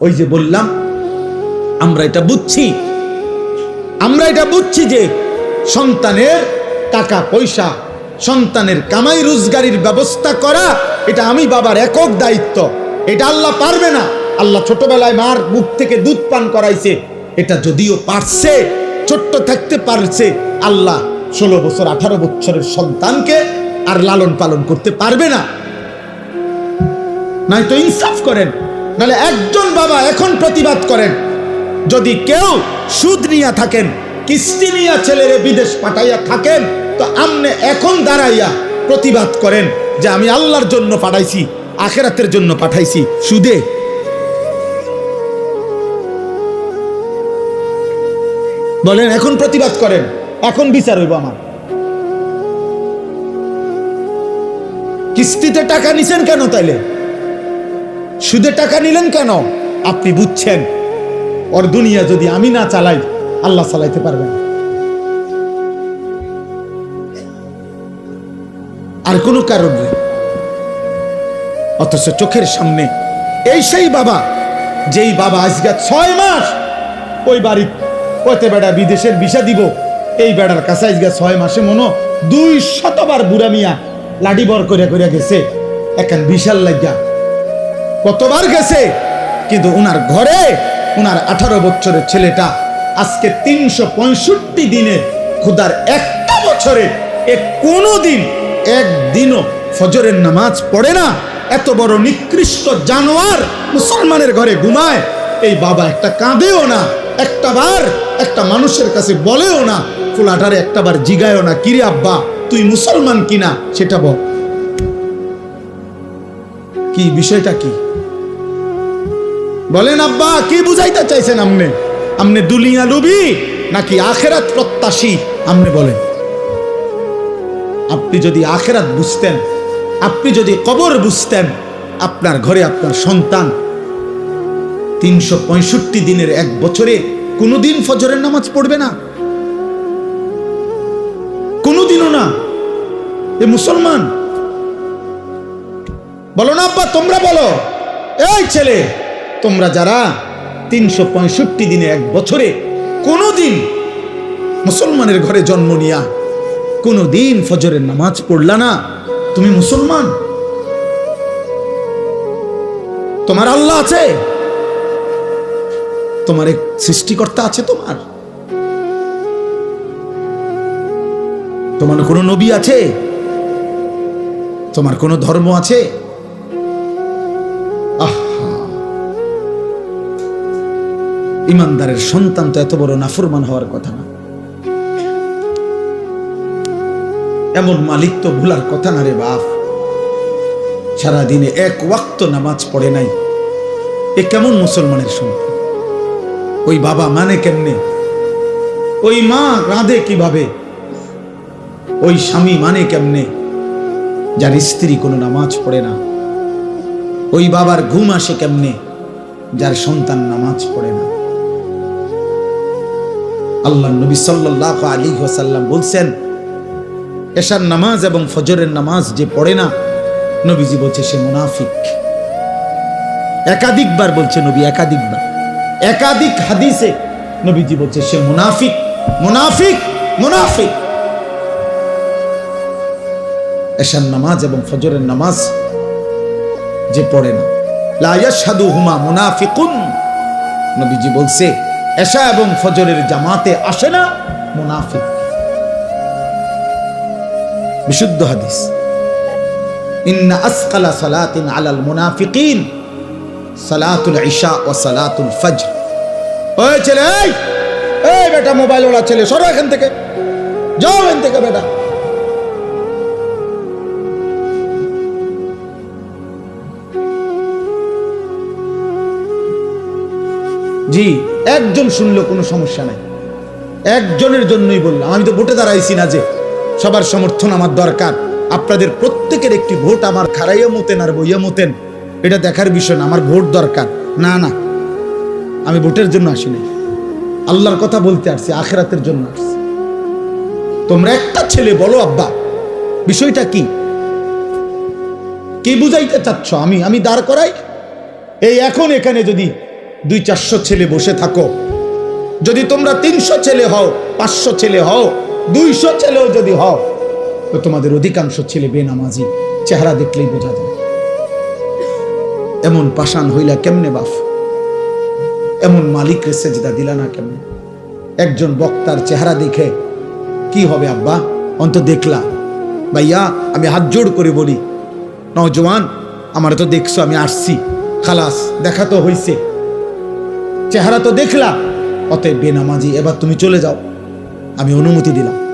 ওই যে বললাম, আমরা এটা বুঝছি। আমরা এটা বুঝছি যে সন্তানের টাকা, পয়সা, সন্তানের কামাই, রোজগারির ব্যবস্থা করা, এটা আমি বাবার একক দায়িত্ব। এটা আল্লাহ পারবে না। আল্লাহ ছোটবেলায় মার মুখ থেকে দুধ পান করাইছে। এটা যদিও পারছে, ছোট্ট থাকতে পারছে, আল্লাহ ষোলো বছর, আঠারো বছরের সন্তানকে আর লালন পালন করতে পারবে না। নাই তো ইনসাফ করেন। নাহলে একজন বাবা এখন প্রতিবাদ করেন। যদি কেউ সুদ নিয়া থাকেন, কিস্তি নিয়া ছেলেরে বিদেশ পাঠাইয়া থাকেন, তো আমনে এখন দাঁড়াইয়া প্রতিবাদ করেন যে আমি আল্লাহর জন্য পাঠাইছি, আখেরাতের জন্য পাঠাইছি সুদে। বলেন, এখন প্রতিবাদ করেন, এখন বিচার হইব আমার। কিস্তিতে টাকা নিছেন কেন তাইলে? সুদে টাকা নিলেন কেন? আপনি বুঝছেন? ওর দুনিয়া যদি আমি না চালাই, আল্লাহ চালাইতে পারবেন আর কোনো কারণ নেই। অথচ চোখের সামনে এই সেই বাবা, যেই বাবা আজকে ছয় মাস ওই বাড়ি কতে বেড়া বিদেশের বিষা দিব, এই বেড়ার কাছে আজকে ছয় মাসে মনো দুই শতবার বুড়া মিয়া লাডি বর করে করে গেছে। এখন বিশাল লাগিয়া কতবার গেছে? কিন্তু উনার ঘরে, উনার আঠারো বছরের ছেলেটা আজকে তিনশো পঁয়ষট্টি দিনে খুদার একটা বছরে কোনো দিন একদিনও ফজরের নামাজ পড়ে না। এত বড় নিকৃষ্ট জানোয়ার মুসলমানের ঘরে ঘুমায়, এই বাবা একটা কাঁদেও না, একটা বার একটা মানুষের কাছে বলেও না, ফুলাটারে একটা বার জিগায়ও না, কিরে আব্বা, তুই মুসলমান কিনা? সেটা বল। কি? বিষয়টা কি? বলেন, আব্বা, কি বুঝাইতে চাইছেন আমনে? আমনে দুলিয়া লুবি নাকি আখেরাত প্রত্যাশী? আমনে বলেন। আপনি যদি আখেরাত বুঝতেন, আপনি যদি কবর বুঝতেন, আপনার ঘরে আপনার সন্তান তিনশো পঁয়ষট্টি দিনের এক বছরে কোনোদিন ফজরের নামাজ পড়বে না। কোনোদিনও না। এ মুসলমান বলো না, আব্বা, তোমরা বলো। এই ছেলে, তোমরা যারা তিনশো পঁয়ষট্টি দিনে এক বছরে কোনো দিন মুসলমানের ঘরে জন্ম নিয়া কোনো দিন ফজরের নামাজ পড়লা না, তুমি মুসলমান? তোমার আল্লাহ আছে? তোমার এক সৃষ্টিকর্তা আছে তোমার? তোমার কোনো নবী আছে? তোমার কোনো ধর্ম আছে? ইমানদারের সন্তান তো এত বড় নাফরমান হওয়ার কথা না। এমন মালিক তো ভুলার কথা না রে বাপ। সারাদিনে এক ওয়াক্ত নামাজ পড়ে নাই। এ কেমন মুসলমানের সন্তান? ওই বাবা মানে কেমনে? ওই মা রাঁধে কীভাবে? ওই স্বামী মানে কেমনে? যার স্ত্রী কোনো নামাজ পড়ে না। ওই বাবার ঘুম আসে কেমনে? যার সন্তান নামাজ পড়ে না। আল্লাহ নবী সাল্লাহ আলী ওসাল্লাম বলছেন, এশার নামাজ এবং ফজরের নামাজ যে পড়ে না, নবীজি বলছে সে মুনাফিক। একাধিকবার বলছে নবী, একাধিকবার। একাধিক হাদিসে নবীজি বলছে সে মুনাফিক মুনাফিক মুনাফিক। এশার নামাজ এবং ফজরের নামাজ যে পড়ে না লায়াসাদু হুমা মুনাফিকুন। নবীজি বলছে এশা এবং ফজরের জামাতে আসে না মুনাফিক। বিশুদ্ধ হাদিস। ইন্না আসকালা সালাতিন আলাল মুনাফিকিন, সালাতুল ইশা ও সালাতুল ফজর। ওই ছেলে, এই এই বেটা মোবাইল ওলা ছেলে, সরো এখান থেকে। যাও এখান থেকে বেটা। জি। একজন শুনলো কোনো সমস্যা নাই। একজনের জন্যই বললাম, আমি তো ভোটে দাঁড়াইছি না যে, সবার সমর্থন আমার দরকার। আপনাদের প্রত্যেকের একটি ভোট আমার খারাইয়া মতেন আর বইয়া মতেন, এটা দেখার বিষয় না, আমার ভোট দরকার। না না, আমি ভোটের জন্য আসি নাই। আল্লাহর কথা বলতে আসছি, আখেরাতের জন্য আসছি। তোমরা একটা ছেলে বলো, আব্বা, বিষয়টা কি? কি বুঝাইতে চাচ্ছ? আমি আমি দাঁড় করাই? এই এখন এখানে যদি দুই চারশো ছেলে বসে থাকো। যদি তোমরা তিনশো ছেলে হও, পাঁচশো ছেলে হও, দুইশো ছেলেও যদি হও, তো তোমাদের অধিকাংশ ছেলে বেনামাজি, চেহারা দেখলেই বোঝা যায়। এমন পাষাণ হইলা কেমনে বাফ? এমন মালিক রে সেজদা দিলা না কেমনে? একজন বক্তার চেহারা দেখে কি হবে আব্বা? অন্ত দেখলা। ভাইয়া, আমি হাত জোড় করে বলি নজওয়ান আমার তো দেখছ, আমি আসছি। খালাস, দেখা তো হইছে। চেহারা তো দেখলা অতএব বেনামাজি এবার তুমি চলে যাও। আমি অনুমতি দিলাম।